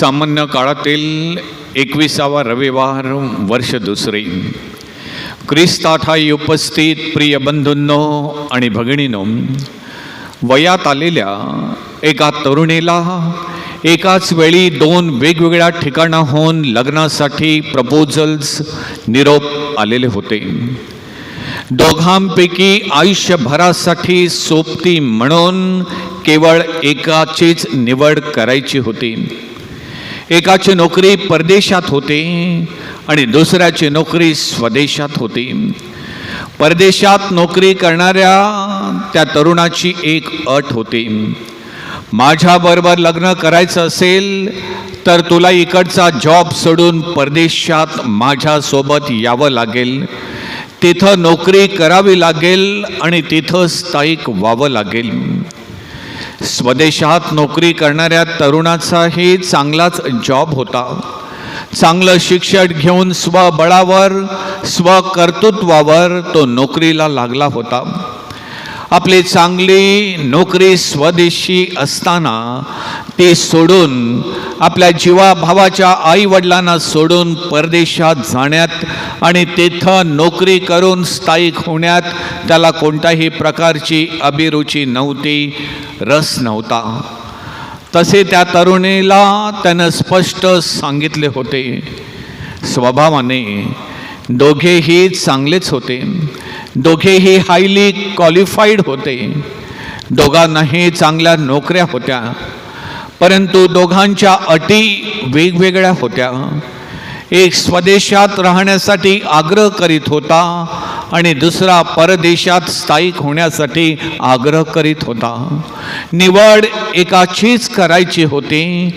सामान्य काळातील एकविसावा रविवार वर्ष दुसरे. ख्रिस्ताठाई उपस्थित प्रिय बंधूंनो आणि भगिनीनो वयात आलेल्या एका तरुणीला एकाच वेळी दोन वेगवेगळ्या ठिकाणाहून लग्नासाठी प्रपोजल्स निरोप आलेले होते. दोघांपैकी आयुष्यभरासाठी सोबती म्हणून केवळ एकाचीच निवड करायची होती. एकाची नोकरी परदेशात होती आणि दुसऱ्याची नोकरी स्वदेशात होती. परदेशात नोकरी करणाऱ्या त्या तरुणाची एक अट होती. माझ्याबरोबर लग्न करायचं असेल तर तुला इकडचा जॉब सोडून परदेशात माझ्यासोबत यावं लागेल. तिथं नोकरी करावी लागेल आणि तिथं स्थायिक व्हावं लागेल. स्वदेशात नोकरी करणाऱ्या तरुणाचाही चांगलाच जॉब होता. चांगलं शिक्षण घेऊन स्वबळावर स्वकर्तृत्वावर तो नोकरीला लागला होता. आपली चांगली नोकरी स्वदेशी असताना ती सोडून आपल्या जीवाभावाच्या आई वडिलांना सोडून परदेशात जाण्यात आणि तिथं नोकरी करून स्थायिक होण्यात त्याला कोणत्याही प्रकारची अभिरुची नव्हती रस नव्हता. तसे त्या तरुणीला त्यानं स्पष्ट सांगितले होते. स्वभावाने दोघेही चांगलेच होते. दोघेही हायली क्वालिफाईड होते. दोघांनाही चांगल्या नोकऱ्या होत्या. परंतु दोघांच्या अटी वेगवेगळ्या होत्या. एक स्वदेशात राहण्यासाठी आग्रह करीत होता आणि दुसरा परदेशात स्थायिक होण्यासाठी आग्रह करीत होता. निवड एकाचीच करायची होती.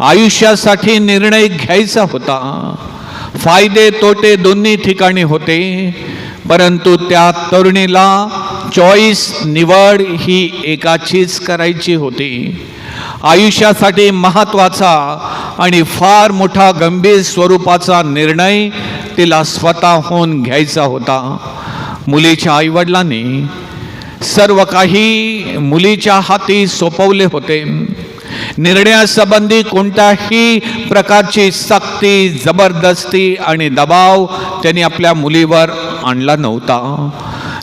आयुष्यासाठी निर्णय घ्यायचा होता. फायदे तोटे दोन्ही ठिकाणी होते. परंतु त्या तरुणीला चॉईस निवड ही एकाचीच करायची होती. आयुष्यासाठी महत्त्वाचा आणि फार मोठा गंभीर स्वरूपाचा निर्णय तिला स्वतःहून घ्यायचा होता. मुलीच्या आईवडिलांनी सर्व काही मुलीच्या हाती सोपवले होते. निर्णयासंबंधी कोणत्याही प्रकारची सक्ती जबरदस्ती आणि दबाव त्यांनी आपल्या मुलीवर आणला नव्हता.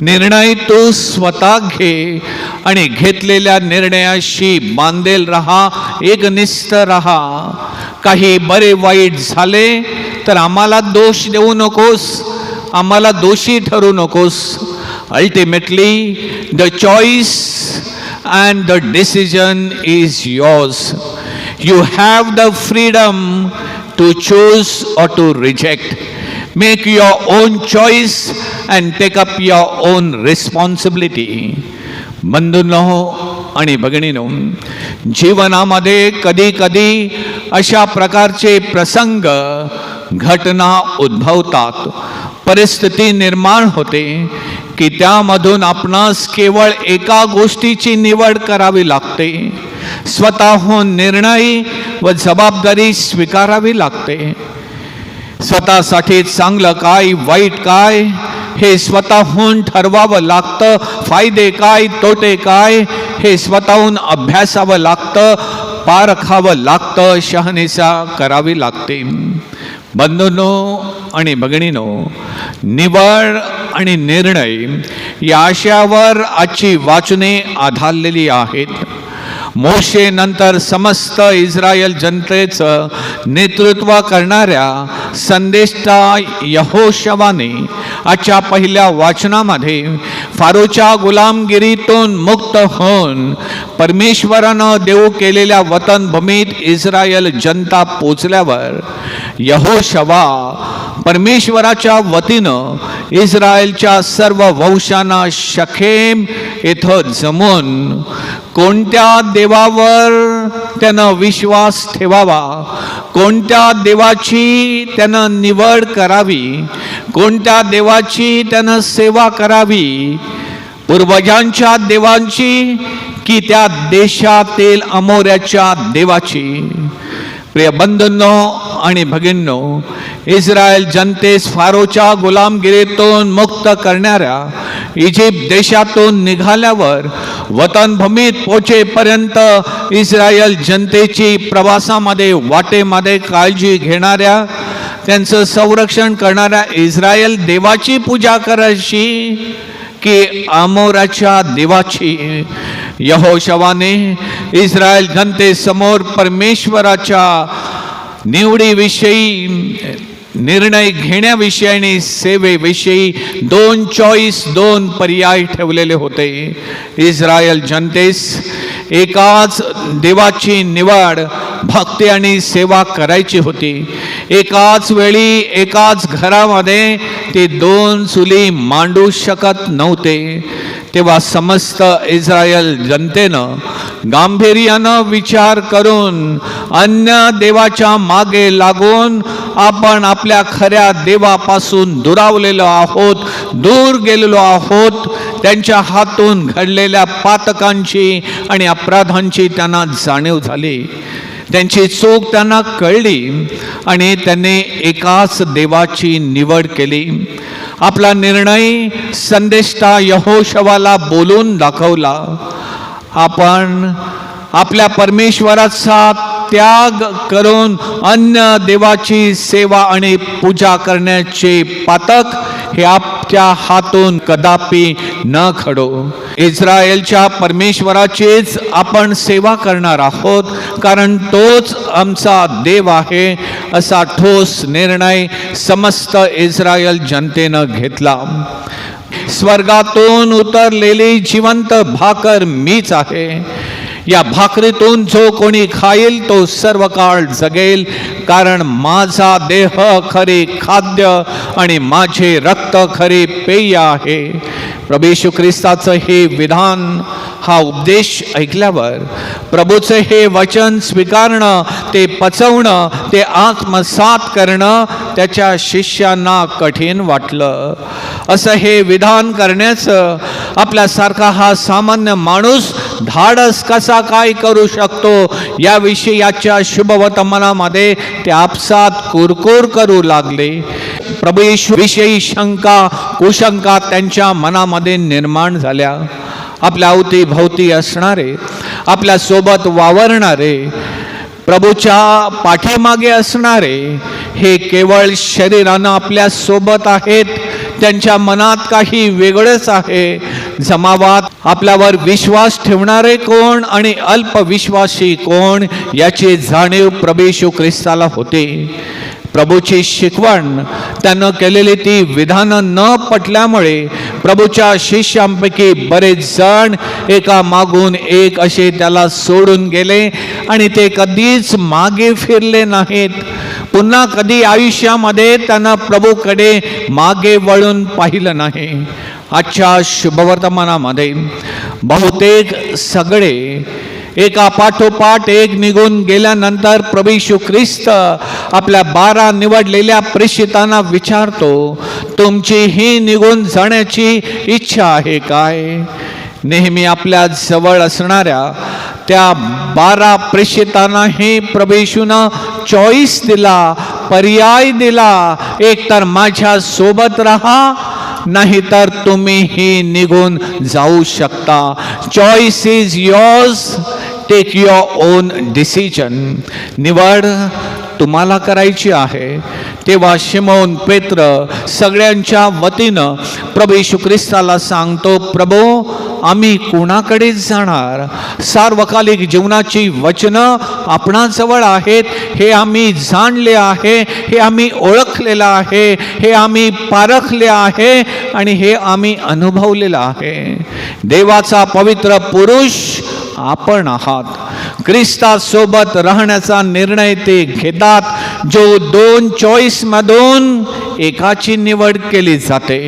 निर्णय तू स्वतः घे आणि घेतलेल्या निर्णयाशी बांधेल रहा एकनिष्ठ रहा. काही बरे वाईट झाले तर आम्हाला दोष देऊ नकोस आम्हाला दोषी ठरू नकोस. Ultimately the choice and the decision is yours. You have the freedom to choose or to reject Make your own choice and take up your own responsibility. बंधूंनो आणि भगिनीनो जीवनामध्ये कधी कधी अशा प्रकारचे प्रसंग घटना उद्भवतात. परिस्थिती निर्माण होते की त्यामधून आपणास केवळ एका गोष्टीची निवड करावी लागते. स्वतःहून निर्णय व जबाबदारी स्वीकारावी लागते. स्वतःसाठी चांगलं काय वाईट काय? हे स्वतःहून ठरवावं लागतं. फायदे काय तोटे काय? हे स्वतःहून अभ्यासावं लागतं. पारखावं लागतं. शहानिशा करावी लागते. बंधूंनो आणि भगिनीनो निवड आणि निर्णय या आशयावर आजची वाचने आधारलेली आहेत. मोशेनंतर समस्त इस्रायल जनतेचं नेतृत्व करणाऱ्या संदेष्टा यहोशवाने. आजच्या पहिल्या वाचनामध्ये फारोच्या गुलामगिरीतून मुक्त होऊन परमेश्वरानं देऊ केलेल्या वतनभूमीत इस्रायल जनता पोचल्यावर यहोशवा परमेश्वराच्या वतीनं इस्रायलच्या सर्व वंशांना शखेम इथं जमून कोणत्या देवावर त्यानं विश्वास ठेवावा. कोणत्या देवाची त्यानं निवड करावी? कोणत्या देवाची त्यानं सेवा करावी? पूर्वजांच्या देवांची की त्या देशातील अमोऱ्याच्या देवाची? प्रिय बंधूंनो आणि भगिनो इस्रायल जनतेस फारोच्या गुलामगिरीतून मुक्त करणाऱ्या इजिप्त देशातून निघाल्यावर वतनभूमीत पोचेपर्यंत इस्रायल जनतेची प्रवासामध्ये वाटेमध्ये काळजी घेणाऱ्या त्यांचं संरक्षण करणाऱ्या इस्रायल देवाची पूजा करायची की आमोराच्या देवाची. यहोशवाने इस्रायल जनतेसमोर परमेश्वराच्या निवडीविषयी निर्णय घेण्याविषयी आणि सेवेविषयी दोन चॉईस दोन पर्याय ठेवलेले होते. इस्रायल जनतेस एकाच देवाची निवड भक्ती आणि सेवा करायची होती. एकाच वेळी एकाच घरामध्ये ते दोन चुली मांडू शकत नव्हते. तेव्हा समस्त इस्रायल जनतेनं गांभीर्यानं विचार करून अन्य देवाच्या मागे लागून आपण आपल्या खऱ्या देवापासून दुरावलेलो आहोत दूर गेलेलो आहोत. त्यांच्या हातून घडलेल्या पातकांची आणि अपराधांची त्यांना जाणीव झाली. त्यांची चूक त्यांना कळली आणि त्यांनी एकाच देवाची निवड केली. आपला निर्णय संदेष्टा यहोशवाला बोलून दाखवला. आपण आपल्या परमेश्वराचा त्याग करून अन्य देवाची सेवा आणि पूजा करण्याचे पातक हे आपल्या हातून कदापि न खडो. इस्रायलच्या परमेश्वराचीच आपण सेवा करणार आहोत कारण तोच आमचा देव आहे असा ठोस निर्णय समस्त इस्रायल जनतेनं घेतला. स्वर्गातून उतरलेली जिवंत भाकर मीच आहे. या भाकरीतून जो कोणी खाईल तो सर्व काळ जगेल. कारण माझा देह खरे खाद्य आणि माझे रक्त खरे पेय आहे. प्रभेशू ख्रिस्ताचं हे विधान हा उपदेश ऐकल्यावर प्रभूचं हे वचन स्वीकारणं ते पचवणं ते आत्मसात करणं त्याच्या शिष्यांना कठीण वाटलं. असं हे विधान करण्याचं आपल्यासारखा हा सामान्य माणूस धाडस कसा काय करू शकतो? याविषयी याच्या शुभवर्तमानामध्ये ते आपसात कुरकुर करू लागले. प्रभू येशू विषयी शंका कुशंका त्यांच्या मनामध्ये निर्माण झाल्या. आपल्या अवतीभोवती असणारे आपल्यासोबत वावरणारे प्रभूच्या पाठीमागे असणारे हे केवळ शरीरानं आपल्यासोबत आहेत. त्यांच्या मनात काही वेगळंच आहे. जमावात आपल्यावर विश्वास ठेवणारे कोण आणि अल्पविश्वासी कोण याची जाणीव प्रभू ख्रिस्ताला होते. प्रभूची शिकवण त्यानं केलेली ती विधानं न पटल्यामुळे प्रभूच्या शिष्यांपैकी बरेच जण एका मागून एक असे त्याला सोडून गेले आणि ते कधीच मागे फिरले नाहीत. पुन्हा कधी आयुष्यामध्ये त्यांना प्रभूकडे मागे वळून पाहिलं नाही. आजच्या शुभवर्तमानामध्ये बहुतेक सगळे एका पाठोपाठ एक निघून गेल्यानंतर प्रभू ख्रिस्त आपल्या बारा निवडलेल्या प्रेषितांना विचारतो तुमची ही निघून जाण्याची इच्छा आहे काय? नेहमी आपल्या जवळ असणाऱ्या त्या बारा प्रेषितांनाही प्रभेशूनं चॉईस दिला पर्याय दिला एक तर माझ्या सोबत राहा नाहीतर तुम्हीही निघून जाऊ शकता. Choice is yours take your own decision निवड तुम्हाला करायची आहे. तेव्हा शिमोन पेत्र सगळ्यांच्या वतीनं प्रभू ख्रिस्ताला सांगतो प्रभू आम्ही कोणाकडेच जाणार? सार्वकालिक जीवनाची वचनं आपणाजवळ आहेत. हे आम्ही जाणले आहे हे आम्ही ओळखलेलं आहे हे आम्ही पारखले आहे आणि हे आम्ही अनुभवलेलं आहे. देवाचा पवित्र पुरुष आपण आहात. ख्रिस्तासोबत राहण्याचा निर्णय ते घेतात जो दोन चॉईसमधून एकाची निवड केली जाते.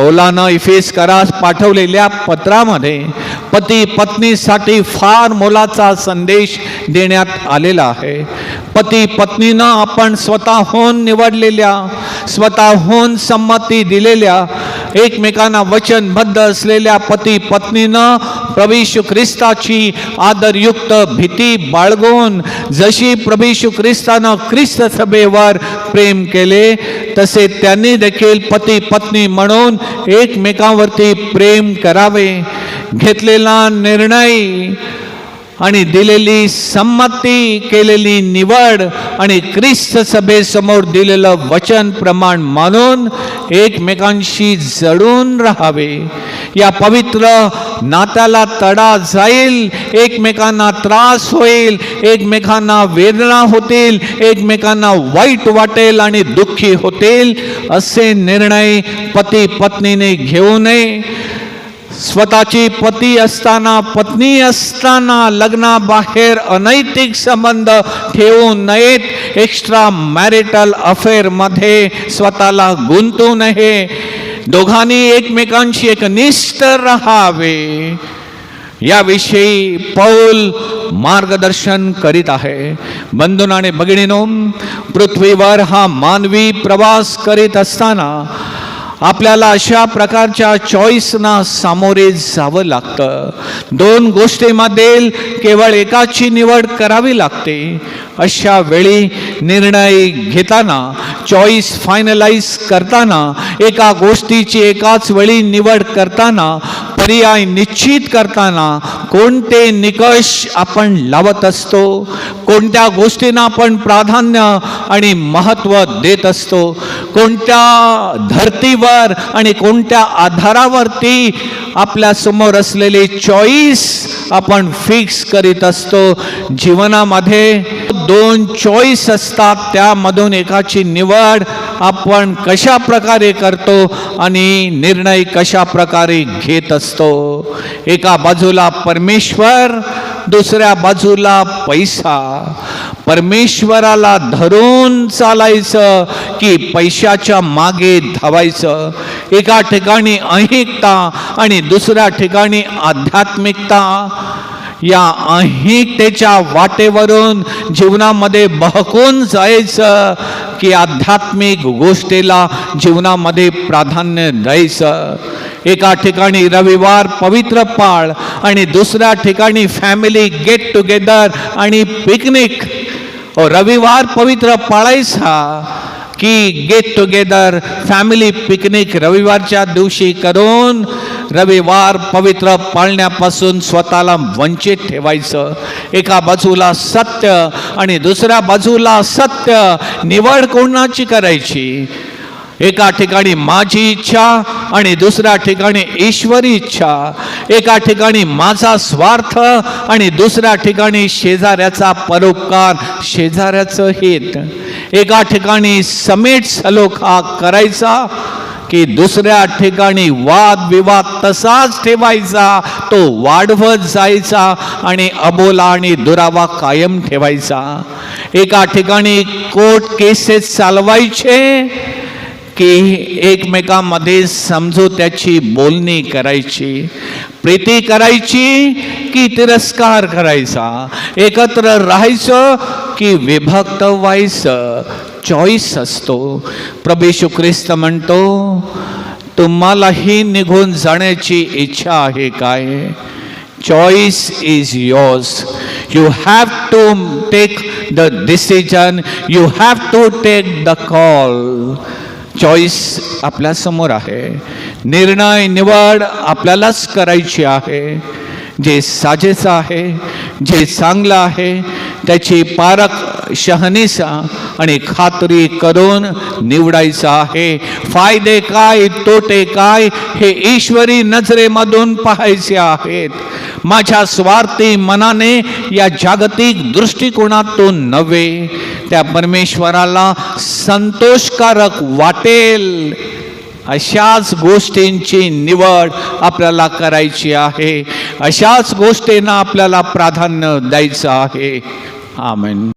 पौलानं इफेस करास पाठवलेल्या पत्रामध्ये पती पत्नीसाठी फार मोलाचा संदेश देण्यात आलेला आहे. पती पत्नीनं आपण स्वतःहून निवडलेल्या स्वतःहून संमती दिलेल्या एकमेकांना वचनबद्ध असलेल्या पती पत्नीनं प्रभू ख्रिस्ताची आदरयुक्त भीती बाळगून जशी प्रभू ख्रिस्तानं ख्रिस्त सभेवर प्रेम केले तसे त्यांनी देखील पती पत्नी म्हणून एकमेकांवरती प्रेम करावे. घेतलेला निर्णय आणि दिलेली संमती केलेली निवड आणि ख्रिस्त सभेसमोर दिलेलं वचन प्रमाण मानून एकमेकांशी जडून राहावे. या पवित्र नात्याला तडा जाईल एकमेकांना त्रास होईल एकमेकांना वेदना होतील एकमेकांना वाईट वाटेल आणि दुःखी होतील असे निर्णय पती पत्नीने घेऊ नये. स्वतःची पती असताना पत्नी असताना लग्नाबाहेर अनैतिक संबंध ठेवू नयेत. एक्स्ट्रा मॅरिटल अफेअरमध्ये स्वतःला गुंतू नये. दोघांनी एकमेकांशी एक निष्ठ राहावे. याविषयी पौल मार्गदर्शन करीत आहे. बंधून आणि भगिनीनो पृथ्वीवर हा मानवी प्रवास करीत असताना आपल्याला अशा प्रकारच्या चॉईसना सामोरे जावं लागतं. दोन गोष्टीमध्ये केवळ एकाची निवड करावी लागते. अशा वेळी निर्णय घेताना चॉईस फायनलाइज करताना एका गोष्टीची एकाच वेळी निवड करताना पर्याय निश्चित करताना कोणते निकष आपण लावत असतो कोणत्या गोष्टींना आपण प्राधान्य आणि महत्त्व देत असतो कोणत्या धर्तीवर आणि कोणत्या आधारावरती आपल्यासमोर असलेली चॉईस आपण फिक्स करीत असतो जीवनामध्ये दोन चॉईस असतात. त्यामधून एकाची निवड आपण कशा प्रकारे करतो आणि निर्णय कशा प्रकारे घेत असतो. एका बाजूला परमेश्वर दुसऱ्या बाजूला पैसा. परमेश्वराला धरून चालायचं की पैशाच्या मागे धावायचं. एका ठिकाणी अहिकता आणि दुसऱ्या ठिकाणी आध्यात्मिकता. या अहितेच्या वाटेवरून जीवनामध्ये बहकून जायचं की आध्यात्मिक गोष्टीला जीवनामध्ये प्राधान्य द्यायचं. एका ठिकाणी रविवार पवित्र पाळ आणि दुसऱ्या ठिकाणी फॅमिली गेट टुगेदर आणि पिकनिक रविवार पवित्र पाळायचा की गेट टुगेदर फॅमिली पिकनिक रविवारच्या दिवशी करून रविवार पवित्र पाळण्यापासून स्वतःला वंचित ठेवायचं. एका बाजूला सत्य आणि दुसऱ्या बाजूला सत्य. निवड कोणाची करायची? एका ठिकाणी माझी इच्छा आणि दुसऱ्या ठिकाणी ईश्वरी इच्छा. एका ठिकाणी माझा स्वार्थ आणि दुसऱ्या ठिकाणी शेजाऱ्याचा परोपकार शेजाऱ्याचं हित. एका ठिकाणी समेट सलोखा करायचा की दुसऱ्या ठिकाणी वाद विवाद तसाच ठेवायचा तो वाढवत जायचा आणि अबोला आणि दुरावा कायम ठेवायचा. एका ठिकाणी कोर्ट केसेस चालवायचे की एकमेकांमध्ये समजोत्याची बोलणी करायची प्रीती करायची की तिरस्कार करायचा एकत्र राहायचं की विभक्त व्हायचं चॉईस असतो. प्रभेशू ख्रिस्त म्हणतो तुम्हालाही निघून जाण्याची इच्छा आहे काय? Choice is yours you have to take the decision. You have to take the call. Choice आपल्यासमोर आहे. निर्णय निवड आपल्यालाच करायची आहे. जे साजेचं आहे जे चांगलं आहे त्याची पारख शहानिसा आणि खात्री करून निवडायचं आहे. फायदे काय तोटे काय हे ईश्वरी नजरेमधून पाहायचे आहेत. माझ्या स्वार्थी मनाने या जागतिक दृष्टिकोनातून नव्हे. त्या परमेश्वराला संतोषकारक वाटेल अशाच गोष्टींची निवड आपल्याला करायची आहे. अशाच गोष्टींना आपल्याला प्राधान्य द्यायचं आहे. आमेन.